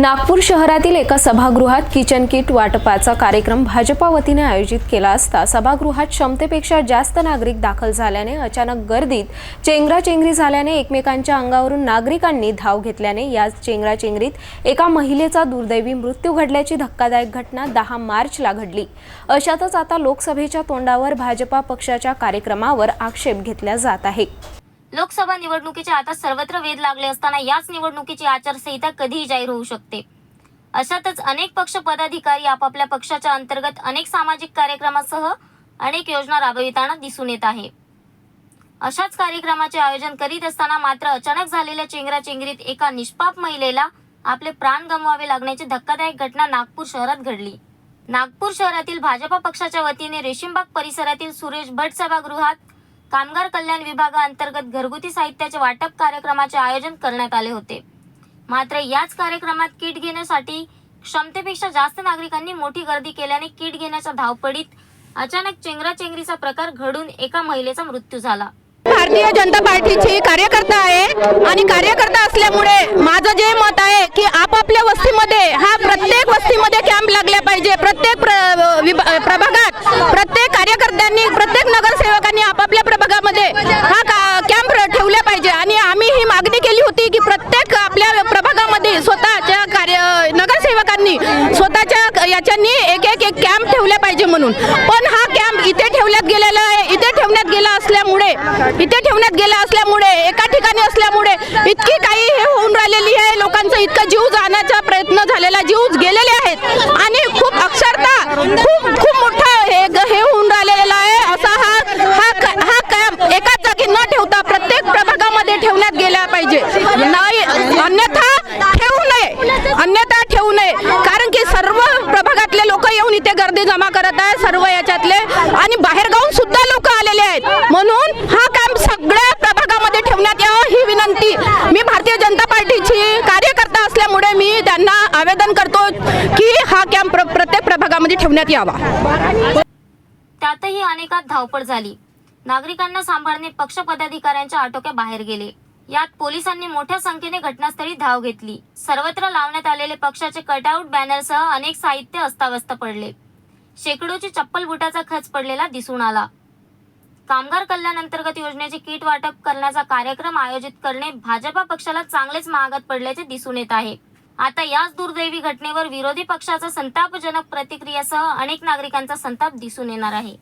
नागपूर शहरातील एका सभागृहात किचन किट वाटपाचा कार्यक्रम भाजपा वतीने आयोजित केला असता सभागृहात क्षमतेपेक्षा जास्त नागरिक दाखल झाल्याने अचानक गर्दीत चेंगराचेंगरी झाल्याने एकमेकांच्या अंगावरून नागरिकांनी धाव घेतल्याने या चेंगराचेंगरीत एका महिलेचा दुर्दैवी मृत्यू घडल्याची धक्कादायक घटना दहा मार्चला घडली. अशातच आता लोकसभेच्या तोंडावर भाजपा पक्षाच्या कार्यक्रमावर आक्षेप घेतला जात आहे. लोकसभा निवडणुकीचे आता सर्वत्र वेध लागले असताना याच निवडणुकीची आचारसंहिता कधीही जाहीर होऊ शकते. अशातच अनेक पक्ष पदाधिकारी आपापल्या पक्षाच्या अंतर्गत अनेक सामाजिक कार्यक्रमासह अनेक योजना राबविताना दिसून येत आहे. अशाच कार्यक्रमाचे आयोजन करीत असताना मात्र अचानक झालेल्या चेंगराचेंगरीत एका निष्पाप महिलेला आपले प्राण गमवावे लागण्याची धक्कादायक घटना नागपूर शहरात घडली. नागपूर शहरातील भाजपा पक्षाच्या वतीने रेशीमबाग परिसरातील सुरेश भट सभागृहात कामगार कल्याण विभागाअंतर्गत घरगुती साहित्याचे वाटप कार्यक्रमाचे आयोजन करण्यात आले होते. मात्र याच कार्यक्रमात किट घेण्यासाठी क्षमतेपेक्षा जास्त नागरिकांनी मोठी गर्दी केल्याने किट घेण्याच्या धावपडीत अचानक चेंगराचेंगरीचा प्रकार घडून एका महिलेचा मृत्यू झाला. भारतीय जनता पार्टीची कार्यकर्ता आहे आणि कार्यकर्ता असल्यामुळे माझं जे मत आहे की आपापल्या वस्तीमध्ये हा प्रत्येक वस्तीमध्ये कॅम्प लागला पाहिजे प्रत्येक प्र- विभा- प्रभागात प्रत्येक कार्यकर्त्यांनी प्रत्येक नगरसेवकांनी आपापल्या प्रभागामध्ये हा का- कॅम्प ठेवला पाहिजे आणि आम्ही ही मागणी केली होती की प्रत्येक आपल्या प्रभागामध्ये स्वतःच्या कार्य नगरसेवकांनी स्वतःच्या याच्यानी एक एक एक कॅम्प ठेवले पाहिजे म्हणून. पण हा कॅम्प इथे ठेवण्यात गेलेला आहे. इथे ठेवण्यात गेला असल्यामुळे इथे ठेवण्यात गेला असल्यामुळे एका ठिकाणी असल्यामुळे इतकी काही हे होऊन राहिलेली आहे. लोकांचा इतका जीव जाण्याचा प्रयत्न झालेला जीव गेलेले आहेत आणि खूप अक्षरता खूप खूप मोठा हे हे होऊन राहिलेला आहे असा हा हा क- हा कॅम्प एकाच जागी न ठेवता प्रत्येक प्रभागामध्ये ठेवण्यात गेला पाहिजे नाही अन्यथा ठेवू नये अन्यथा ठेवू नये कारण की सर्व प्रभागातले लोक येऊन इथे गर्दी जमा करत आहे सर्व याच्यातले. आणि बाहेरगावून सुद्धा लोक आलेले आहेत. म्हणून हा कॅम्प सगळ्या प्रभागामध्ये ठेवण्यात यावं ही विनंती. मी भारतीय जनता पार्टीची कार्यकर्ता असल्यामुळे मी त्यांना आवेदन करतो की हा कॅम्प प्रत्येक प्रभागामध्ये ठेवण्यात यावा. त्यातही अनेकात धावपळ झाली. नागरिकांना सांभाळणे पक्ष पदाधिकाऱ्यांच्या आटोक्या बाहेर गेले. यात पोलिसांनी मोठ्या संख्येने घटनास्थळी धाव घेतली. सर्वत्र लावण्यात आलेले पक्षाचे कटआउट बॅनरसह अनेक साहित्य अस्ताव्यस्त पडले. शेकडोची चप्पल बुटाचा खच पडलेला दिसून आला. कामगार कल्याण अंतर्गत योजनेचे किट वाटप करण्याचा कार्यक्रम आयोजित करणे भाजपा पक्षाला चांगलेच महागात पडल्याचे दिसून येत आहे. आता याच दुर्दैवी घटनेवर विरोधी पक्षाचा संतापजनक प्रतिक्रियासह अनेक नागरिकांचा संताप दिसून येणार आहे.